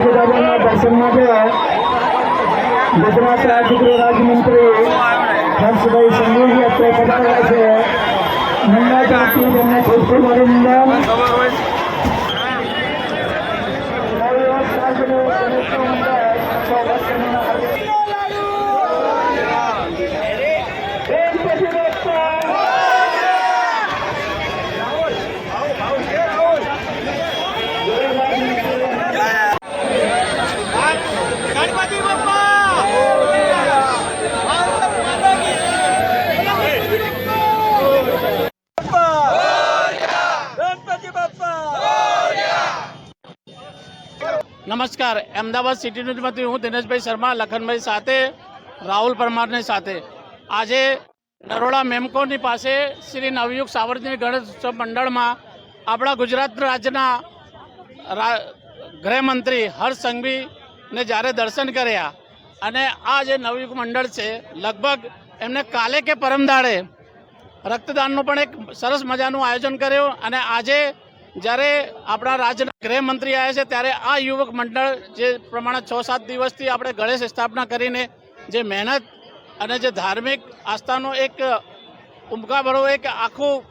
ગુજરાત રાજ્ય રાજ્યમંત્રી હર્ષભાઈ સંઘવી અત્યારે પધારેલા છે. મંડળ તરફથી તેમને અભિનંદન નવયુવક સાંસદો નમસ્કાર. અમદાવાદ સિટી ન્યૂઝમાંથી હું દિનેશભાઈ શર્મા, લખનભાઈ સાથે, રાહુલ પરમારની સાથે. આજે નરોડા મેમકોની પાસે શ્રી નવયુગ સાવર્જની ગણેશ ઉત્સવ મંડળમાં આપણા ગુજરાત રાજ્યના ગૃહમંત્રી હર્ષ સંઘવીને જ્યારે દર્શન કર્યા અને આ જે નવયુગ મંડળ છે, લગભગ એમને કાલે કે પરમદાડે રક્તદાનનું પણ એક સરસ મજાનું આયોજન કર્યું અને આજે જ્યારે આપણા રાજ્યના ગૃહમંત્રી આવ્યા છે, ત્યારે આ યુવક મંડળ જે પ્રમાણે છ સાત દિવસથી આપણે ગણેશ સ્થાપના કરીને જે મહેનત અને જે ધાર્મિક આસ્થાનો એક ઉમકાભરો એક આખું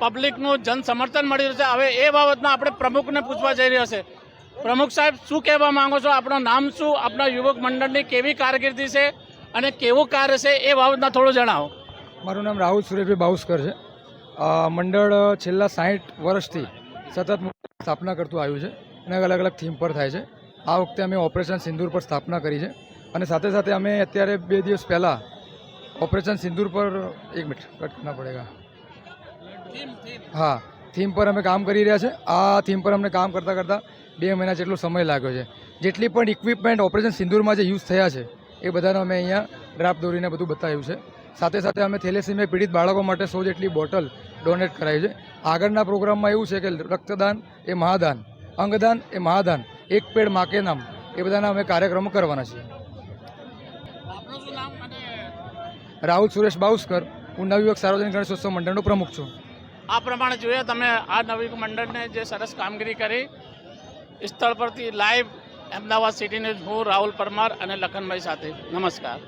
પબ્લિકનું જન સમર્થન મળી રહ્યું છે. હવે એ બાબતમાં આપણે પ્રમુખને પૂછવા જઈ રહ્યા છે. પ્રમુખ સાહેબ, શું કહેવા માંગો છો? આપણું નામ શું? આપણા યુવક મંડળની કેવી કારકિર્દી છે અને કેવું કાર્ય છે એ બાબતમાં થોડું જણાવો. મારું નામ રાહુલ સુરેશભાઈ બાઉસ્કર છે. મંડળ છેલ્લા સાહીઠ વર્ષથી સતત સ્થાપના કરતું આવ્યું છે અને અલગ અલગ થીમ પર થાય છે. આ વખતે અમે ઓપરેશન સિંદૂર પર સ્થાપના કરી છે અને સાથે સાથે અમે અત્યારે બે દિવસ પહેલાં ઓપરેશન સિંદૂર પર એક મિનિટ કટ કરના પડેગા. હા થીમ પર અમે કામ કરી રહ્યા છે. આ થીમ પર અમને કામ કરતાં કરતાં બે મહિના જેટલો સમય લાગ્યો છે. જેટલી પણ ઇક્વિપમેન્ટ ઓપરેશન સિંદૂરમાં જે યુઝ થયા છે એ બધાનો અમે અહીંયા ડ્રાફ્ટ દોરીને બધું બતાવ્યું છે. સાથે સાથે અમે થેલેસીમિયા પીડિત બાળકો માટે સો જેટલી બોટલ ડોનેટ કરાવી છે. આગળના પ્રોગ્રામમાં એવું છે કે રક્તદાન એ મહાદાન અંગદાન એ મહાદાન એક પેડ માકે નામ એ બધાના અમે કાર્યક્રમો કરવાના છીએ. રાહુલ સુરેશ બાઉસ્કર હું નવયુવક સાર્વજનિક ગણેશોત્સવ મંડળનો પ્રમુખ છું. આ પ્રમાણે જોઈએ તમે આ નવી મંડળને જે સરસ કામગીરી કરી સ્થળ પરથી લાઈવ અમદાવાદ સિટી ન્યૂઝ હું રાહુલ પરમાર અને લખનભાઈ સાથે. નમસ્કાર.